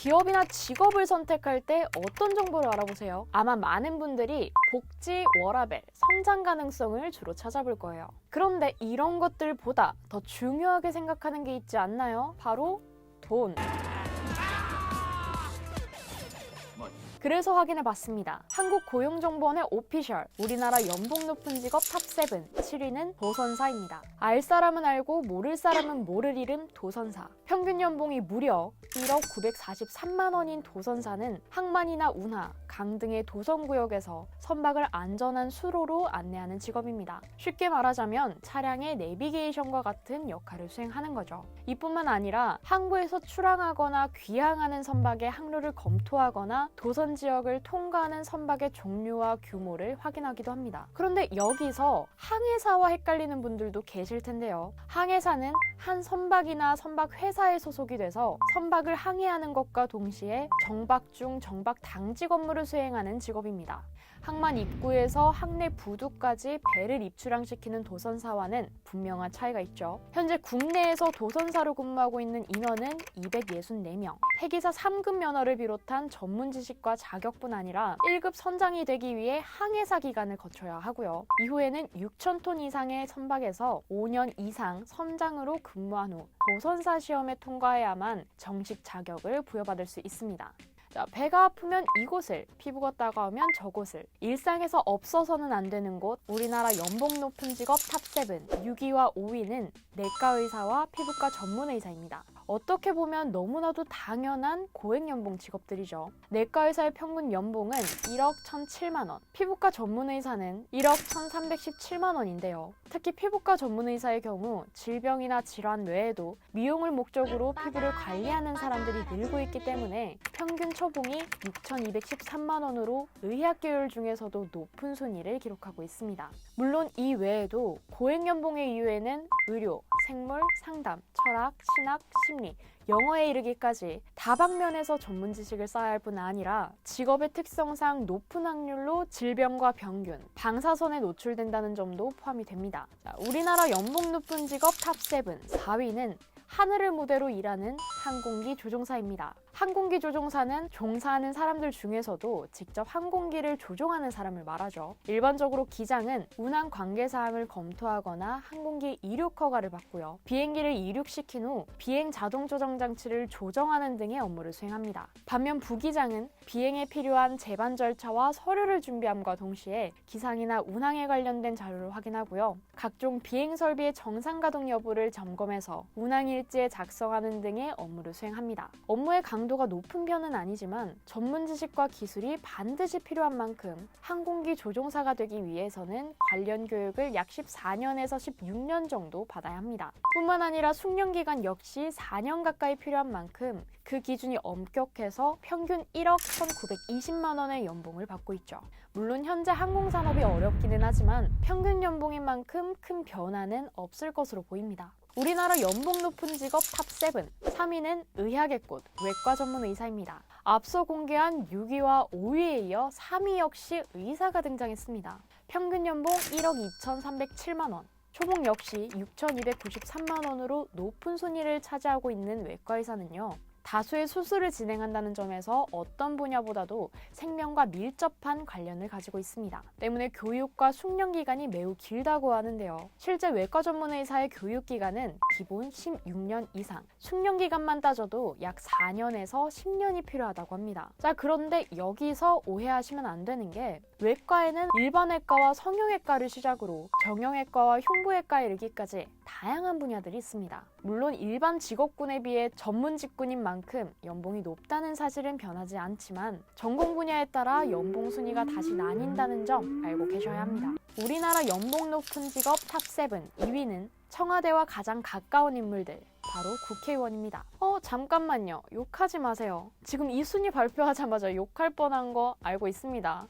기업이나 직업을 선택할 때 어떤 정보를 알아보세요? 아마 많은 분들이 복지, 워라벨, 성장 가능성을 주로 찾아볼 거예요. 그런데 이런 것들보다 더 중요하게 생각하는 게 있지 않나요? 바로 돈. 그래서 확인해 봤습니다. 한국 고용정보원의 오피셜 우리나라 연봉 높은 직업 탑7 7위는 도선사입니다. 알 사람은 알고 모를 사람은 모를 이름 도선사. 평균 연봉이 무려 1억 943만 원인 도선사는 항만이나 운하, 강 등의 도선구역에서 선박을 안전한 수로로 안내하는 직업입니다. 쉽게 말하자면 차량의 내비게이션과 같은 역할을 수행하는 거죠. 이뿐만 아니라 항구에서 출항하거나 귀항하는 선박의 항로를 검토하거나 도선 지역을 통과하는 선박의 종류와 규모를 확인하기도 합니다. 그런데 여기서 항해사와 헷갈리는 분들도 계실 텐데요. 항해사는 한 선박이나 선박 회사에 소속이 돼서 선박을 항해하는 것과 동시에 정박 중 정박 당직 업무를 수행하는 직업입니다. 항만 입구에서 항내 부두까지 배를 입출항시키는 도선사와는 분명한 차이가 있죠. 현재 국내에서 도선사로 근무하고 있는 인원은 264명. 해기사 3급 면허를 비롯한 전문 지식과 자격뿐 아니라 1급 선장이 되기 위해 항해사 기간을 거쳐야 하고요. 이후에는 6,000톤 이상의 선박에서 5년 이상 선장으로 근무한 후 도선사 시험에 통과해야만 정식 자격을 부여받을 수 있습니다. 자, 배가 아프면 이곳을, 피부가 따가우면 저곳을. 일상에서 없어서는 안 되는 곳, 우리나라 연봉 높은 직업 탑7, 6위와 5위는 내과 의사와 피부과 전문 의사입니다. 어떻게 보면 너무나도 당연한 고액 연봉 직업들이죠. 내과 의사의 평균 연봉은 1억 1,007만 원, 피부과 전문 의사는 1억 1,317만 원인데요. 특히 피부과 전문 의사의 경우 질병이나 질환 외에도 미용을 목적으로 피부를 관리하는 사람들이 늘고 있기 때문에 평균 초봉이 6,213만 원으로 의학 계열 중에서도 높은 순위를 기록하고 있습니다. 물론 이 외에도 고액 연봉의 이유에는 의료, 생물, 상담, 철학, 신학, 심리, 영어에 이르기까지 다방면에서 전문 지식을 쌓아야 할 뿐 아니라 직업의 특성상 높은 확률로 질병과 병균, 방사선에 노출된다는 점도 포함이 됩니다. 자, 우리나라 연봉 높은 직업 탑 7 4위는 하늘을 무대로 일하는 항공기 조종사입니다. 항공기 조종사는 종사하는 사람들 중에서도 직접 항공기를 조종하는 사람을 말하죠. 일반적으로 기장은 운항 관계 사항을 검토하거나 항공기 이륙 허가를 받고요. 비행기를 이륙시킨 후 비행 자동 조정 장치를 조정하는 등의 업무를 수행합니다. 반면 부기장은 비행에 필요한 제반 절차와 서류를 준비함과 동시에 기상이나 운항에 관련된 자료를 확인하고요. 각종 비행 설비의 정상 가동 여부를 점검해서 운항 일 지에 작성하는 등의 업무를 수행합니다. 업무의 강도가 높은 편은 아니지만 전문 지식과 기술이 반드시 필요한 만큼 항공기 조종사가 되기 위해서는 관련 교육을 약 14년에서 16년 정도 받아야 합니다. 뿐만 아니라 숙련 기간 역시 4년 가까이 필요한 만큼 그 기준이 엄격해서 평균 1억 1,920만 원의 연봉을 받고 있죠. 물론 현재 항공 산업이 어렵기는 하지만 평균 연봉인 만큼 큰 변화는 없을 것으로 보입니다. 우리나라 연봉 높은 직업 탑7 3위는 의학의 꽃 외과 전문 의사입니다. 앞서 공개한 6위와 5위에 이어 3위 역시 의사가 등장했습니다. 평균 연봉 1억 2,307만 원. 초봉 역시 6,293만 원으로 높은 순위를 차지하고 있는 외과 의사는요. 다수의 수술을 진행한다는 점에서 어떤 분야보다도 생명과 밀접한 관련을 가지고 있습니다. 때문에 교육과 숙련 기간이 매우 길다고 하는데요. 실제 외과 전문 의사의 교육 기간은 기본 16년 이상, 숙련 기간만 따져도 약 4년에서 10년이 필요하다고 합니다. 자, 그런데 여기서 오해하시면 안 되는 게 외과에는 일반외과와 성형외과를 시작으로 정형외과와 흉부외과에 이르기까지 다양한 분야들이 있습니다. 물론 일반 직업군에 비해 전문 직군인 만큼 연봉이 높다는 사실은 변하지 않지만 전공 분야에 따라 연봉 순위가 다시 나뉜다는 점 알고 계셔야 합니다. 우리나라 연봉 높은 직업 탑7 2위는 청와대와 가장 가까운 인물들 바로 국회의원입니다. 어 잠깐만요 욕하지 마세요. 지금 이 순위 발표하자마자 욕할 뻔한 거 알고 있습니다.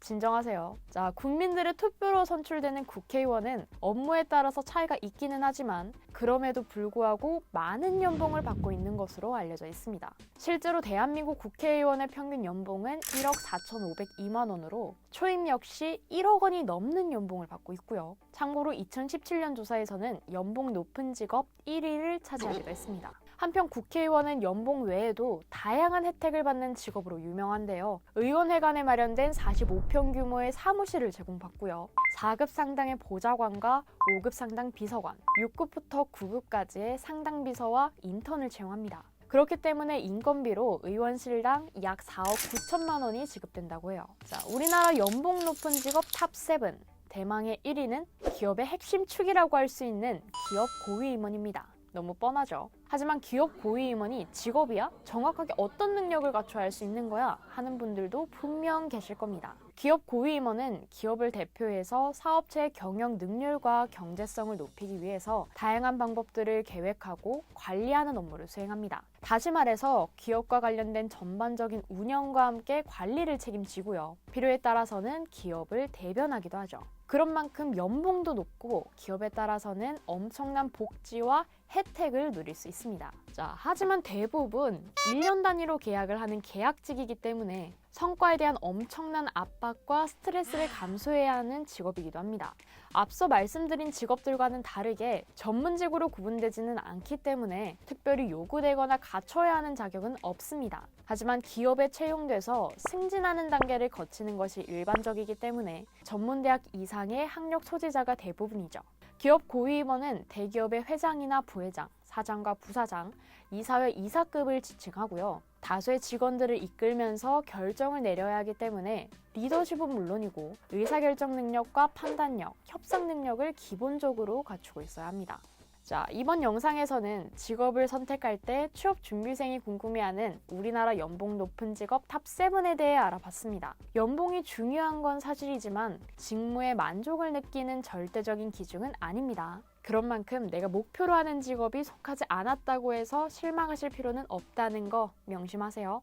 진정하세요. 자, 국민들의 투표로 선출되는 국회의원은 업무에 따라서 차이가 있기는 하지만 그럼에도 불구하고 많은 연봉을 받고 있는 것으로 알려져 있습니다. 실제로 대한민국 국회의원의 평균 연봉은 1억 4,502만 원으로 초임 역시 1억 원이 넘는 연봉을 받고 있고요. 참고로 2017년 조사에서는 연봉 높은 직업 1위를 차지하기도 했습니다. 한편 국회의원은 연봉 외에도 다양한 혜택을 받는 직업으로 유명한데요. 의원회관에 마련된 45평 규모의 사무실을 제공받고요. 4급 상당의 보좌관과 5급 상당 비서관, 6급부터 9급까지의 상당 비서와 인턴을 채용합니다. 그렇기 때문에 인건비로 의원실당 약 4억 9천만 원이 지급된다고 해요. 자, 우리나라 연봉 높은 직업 탑7. 대망의 1위는 기업의 핵심 축이라고 할 수 있는 기업 고위 임원입니다. 너무 뻔하죠. 하지만 기업 고위 임원이 직업이야? 정확하게 어떤 능력을 갖춰야 할 수 있는 거야? 하는 분들도 분명 계실 겁니다. 기업 고위 임원은 기업을 대표해서 사업체의 경영 능률과 경제성을 높이기 위해서 다양한 방법들을 계획하고 관리하는 업무를 수행합니다. 다시 말해서 기업과 관련된 전반적인 운영과 함께 관리를 책임지고요. 필요에 따라서는 기업을 대변하기도 하죠. 그런 만큼 연봉도 높고 기업에 따라서는 엄청난 복지와 혜택을 누릴 수 있습니다. 자, 하지만 대부분 1년 단위로 계약을 하는 계약직이기 때문에 성과에 대한 엄청난 압박과 스트레스를 감수해야 하는 직업이기도 합니다. 앞서 말씀드린 직업들과는 다르게 전문직으로 구분되지는 않기 때문에 특별히 요구되거나 갖춰야 하는 자격은 없습니다. 하지만 기업에 채용돼서 승진하는 단계를 거치는 것이 일반적이기 때문에 전문대학 이상의 학력 소지자가 대부분이죠. 기업 고위임원은 대기업의 회장이나 부회장, 사장과 부사장, 이사회 이사급을 지칭하고요. 다수의 직원들을 이끌면서 결정을 내려야 하기 때문에 리더십은 물론이고 의사결정 능력과 판단력, 협상 능력을 기본적으로 갖추고 있어야 합니다. 자, 이번 영상에서는 직업을 선택할 때 취업 준비생이 궁금해하는 우리나라 연봉 높은 직업 탑7에 대해 알아봤습니다. 연봉이 중요한 건 사실이지만 직무에 만족을 느끼는 절대적인 기준은 아닙니다. 그런 만큼 내가 목표로 하는 직업이 속하지 않았다고 해서 실망하실 필요는 없다는 거 명심하세요.